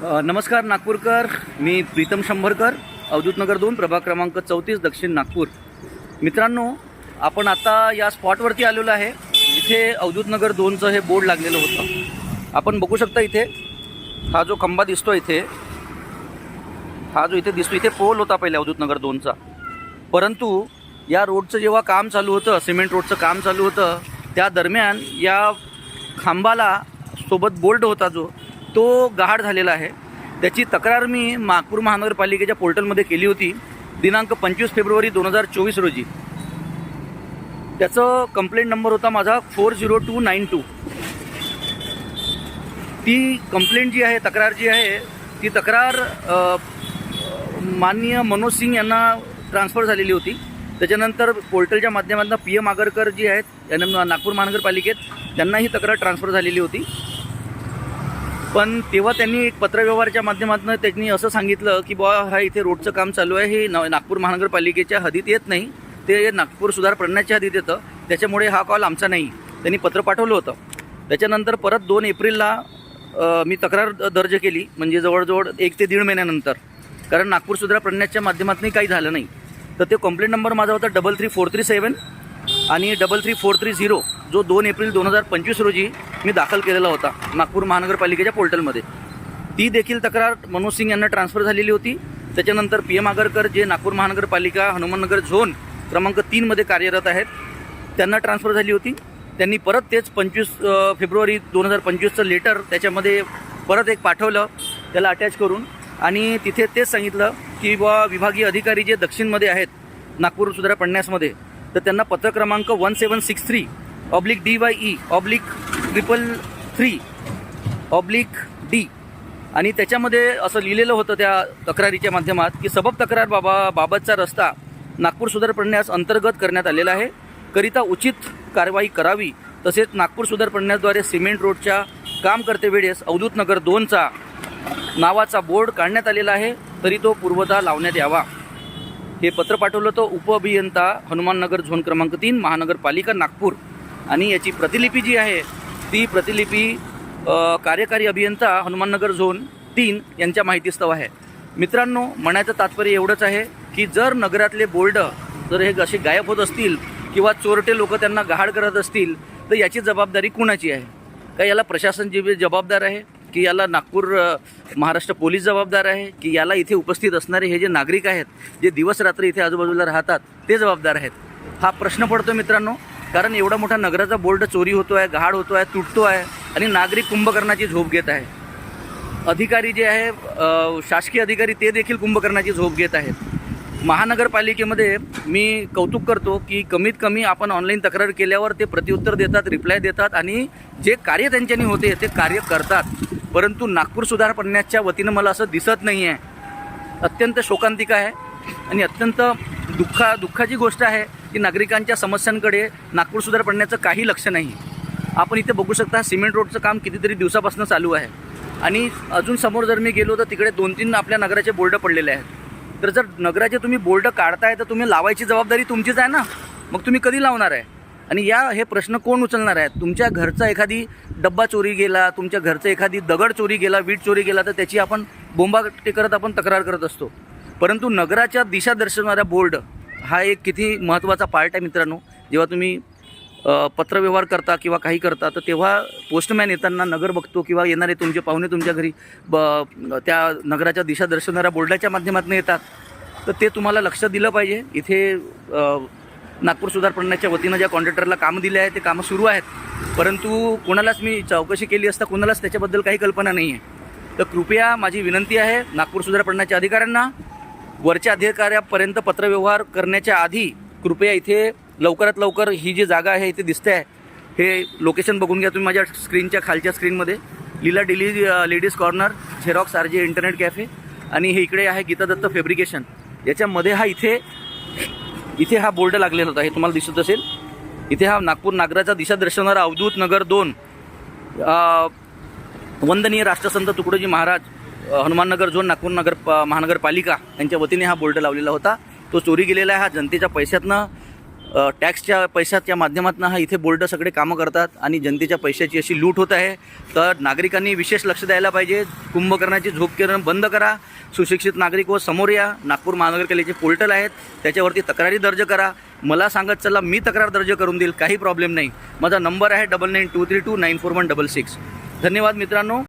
नमस्कार नागपूरकर. मी प्रीतम शंभरकर अवधूतनगर दोन प्रभाग क्रमांक चौतीस दक्षिण नागपूर. मित्रांनो आपण आता या स्पॉटवरती आलेलो आहे. इथे अवधूतनगर दोनचं हे बोर्ड लागलेलं होतं. आपण बघू शकता इथे हा जो खंबा दिसतो इथे हा जो इथे दिसतो इथे पोल होता पहिले अवधूतनगर दोनचा. परंतु या रोडचं जेव्हा काम चालू होतं सिमेंट रोडचं काम चालू होतं त्या दरम्यान या खांबाला सोबत बोल्ड होता जो तो गहाड झालेला आहे. त्याची तक्रार मी नागपूर महानगरपालिकेच्या पोर्टलमध्ये केली होती दिनांक पंचवीस फेब्रुवारी दोन हजार चोवीस रोजी. त्याचं कंप्लेंट नंबर होता माझा four zero two nine two. ती कंप्लेंट जी आहे तक्रार जी आहे ती तक्रार माननीय मनोज सिंग यांना ट्रान्सफर झालेली होती. त्याच्यानंतर पोर्टलच्या माध्यमातून पी एम आगरकर जी आहेत यांना नागपूर महानगरपालिकेत त्यांना ही तक्रार ट्रान्सफर झालेली होती. पण तेव्हा त्यांनी एक पत्रव्यवहाराच्या माध्यमातून त्यांनी असं सांगितलं की बुवा हा इथे रोडचं काम चालू आहे. हे न नागपूर महानगरपालिकेच्या हदीत येत नाही. ते नागपूर सुधार प्रण्याच्या हदीत येतं. त्याच्यामुळे हा कॉल आमचा नाही. त्यांनी पत्र पाठवलं होतं. त्याच्यानंतर परत दोन एप्रिलला मी तक्रार दर्ज केली म्हणजे जवळजवळ एक ते दीड महिन्यानंतर. कारण नागपूर सुधार प्रण्याच्या माध्यमातून काही झालं नाही. तर ते कंप्लेंट नंबर माझा होता double three four three seven आणि double three four three zero जो दोन एप्रिल दोन हजार पंचवीस रोजी मी दाखल केलेला होता नागपूर महानगरपालिकेच्या पोर्टलमध्ये. ती देखील तक्रार मनोज सिंग यांना ट्रान्सफर झालेली होती. त्याच्यानंतर पी एम आगरकर जे नागपूर महानगरपालिका हनुमाननगर झोन क्रमांक तीनमध्ये कार्यरत आहेत त्यांना ट्रान्सफर झाली होती. त्यांनी परत तेच पंचवीस फेब्रुवारी दोन हजार पंचवीसचं लेटर त्याच्यामध्ये परत एक पाठवलं त्याला अटॅच करून. आणि तिथे तेच सांगितलं की बुवा विभागीय अधिकारी जे दक्षिणमध्ये आहेत नागपूर सुधारा पडण्यासमध्ये तर त्यांना पत्र क्रमांक one seven six three oblique D Y E oblique triple three oblique D आणि त्याच्यामध्ये असं लिहिलेलं होतं त्या तक्रारीच्या माध्यमात की सबब तक्रार बाबा बाबतचा रस्ता नागपूर सुधार पडण्यास अंतर्गत करण्यात आलेला आहे. करिता उचित कारवाई करावी. तसेच नागपूर सुधार पडण्याद्वारे सिमेंट रोडच्या काम करते वेळेस अवधूतनगर दोनचा नावाचा बोर्ड काढण्यात आलेला आहे. तरी तो पूर्वता लावण्यात यावा. हे पत्र पाठवलं तो उपअभियंता हनुमाननगर झोन क्रमांक तीन महानगरपालिका नागपूर. आणि याची प्रतिलिपी जी आहे ती प्रतिलिपी कार्यकारी अभियंता हनुमाननगर झोन तीन यांच्या माहितीस्तव आहे. मित्रांनो म्हणायचं तात्पर्य एवढंच आहे की जर नगरातले बोर्ड जर हे असे गायब होत असतील किंवा चोरटे लोक त्यांना गहाड करत असतील तर याची जबाबदारी कुणाची आहे? का याला प्रशासन जी जबाबदार आहे? की याला नागपूर महाराष्ट्र पोलीस जबाबदार आहे? की याला इथे उपस्थित असणारे हे जे नागरिक आहेत जे दिवस रात्र इथे आजूबाजूला राहतात ते जबाबदार आहेत? हा प्रश्न पडतो मित्रांनो. कारण एवढा मोठा नगराचा बोर्ड चोरी होतो आहे गहाड होतो आहे तुटतो आहे आणि नागरिक कुंभकर्णाची झोप घेत आहे अधिकारी जे आहे शासकीय अधिकारी ते देखील कुंभकर्णाची झोप घेत आहेत. महानगरपालिकेमध्ये मी कौतुक करतो की कमीत कमी आपण ऑनलाईन तक्रार केल्यावर ते प्रत्युत्तर देतात रिप्लाय देतात आणि जे कार्य त्यांच्यानी होते ते कार्य करतात. परंतु नागपूर सुधार पडण्याच्या वतीनं मला असं दिसत नाही आहे अत्यंत शोकांतिक आहे आणि अत्यंत दुःखा दुःखाची गोष्ट आहे. की नागरिकांच्या समस्यांकडे नागपूर सुधार पडण्याचं काही लक्ष नाही. आपण इथे बघू शकता सिमेंट रोडचं काम कितीतरी दिवसापासून चालू आहे. आणि अजून समोर जर मी गेलो तर तिकडे दोन तीन आपल्या नगराचे बोर्ड पडलेले आहेत. तर जर नगराचे तुम्ही बोर्ड काढताय तर तुम्ही लावायची जबाबदारी तुमचीच आहे ना? मग तुम्ही कधी लावणार आहे? आणि या हे प्रश्न कोण उचलणार आहे? तुमच्या घरचा एखादी डब्बा चोरी गेला तुमच्या घरचं एखादी दगड चोरी गेला वीट चोरी गेला तर त्याची आपण बोंबाटे करत आपण तक्रार करत असतो. परंतु नगराच्या दिशा दर्शवणाऱ्या बोर्ड हा एक किती महत्त्वाचा पार्ट आहे मित्रांनो. जेव्हा तुम्ही पत्रव्यवहार करता किंवा काही करता तर तेव्हा पोस्टमॅन येताना नगर बघतो किंवा येणारे तुमचे पाहुणे तुमच्या घरी ब त्या नगराच्या दिशा दर्शवणाऱ्या बोर्डाच्या माध्यमातून येतात. तर ते तुम्हाला लक्ष दिलं पाहिजे. इथे नागपूर सुधार पडण्याच्या वतीनं ज्या कॉन्ट्रॅक्टरला कामं दिले आहे ते कामं सुरू आहेत. परंतु कोणालाच मी चौकशी केली असता कोणालाच त्याच्याबद्दल काही कल्पना नाही आहे तर कृपया माझी विनंती आहे नागपूर सुधार पडण्याच्या अधिकाऱ्यांना वरच्या अधिकाऱ्यापर्यंत पत्रव्यवहार करण्याच्या आधी कृपया इथे लवकरात लवकर ही जी जागा आहे इथे दिसते आहे हे लोकेशन बघून घ्या तुम्ही माझ्या स्क्रीनच्या खालच्या स्क्रीनमध्ये लीला डिली ladies corner xerox R J internet cafe आणि हे इकडे आहे गीता दत्त याच्यामध्ये हा इथे इथे हा बोर्ड लागलेला होता हे तुम्हाला दिसत असेल. इथे हा नागपूर नागराचा दिशा दर्शवणारा अवधूत नगर दोन वंदनीय राष्ट्रसंत तुकडोजी महाराज हनुमाननगर झोन नागपूर नगर प- महानगरपालिका यांच्या वतीने हा बोर्ड लावलेला होता. तो चोरी गेलेला आहे. हा जनतेच्या पैशातनं टॅक्सच्या पैशाच्या माध्यमातून हा इथे बोर्ड सगळे कामं करतात आणि जनतेच्या पैशाची अशी लूट होत आहे. तर नागरिकांनी विशेष लक्ष द्यायला पाहिजे. कुंभकर्णाची झोप किरण बंद करा. सुशिक्षित नागरिक व समोर या. नागपूर महानगरपालिकेचे पोर्टल आहेत. त्याच्यावरती तक्रारी दर्ज करा. मला सांगत चला मी तक्रार दर्ज करून देईल. काही प्रॉब्लेम नाही. माझा नंबर आहे double nine two three two nine four one double six धन्यवाद मित्रांनो.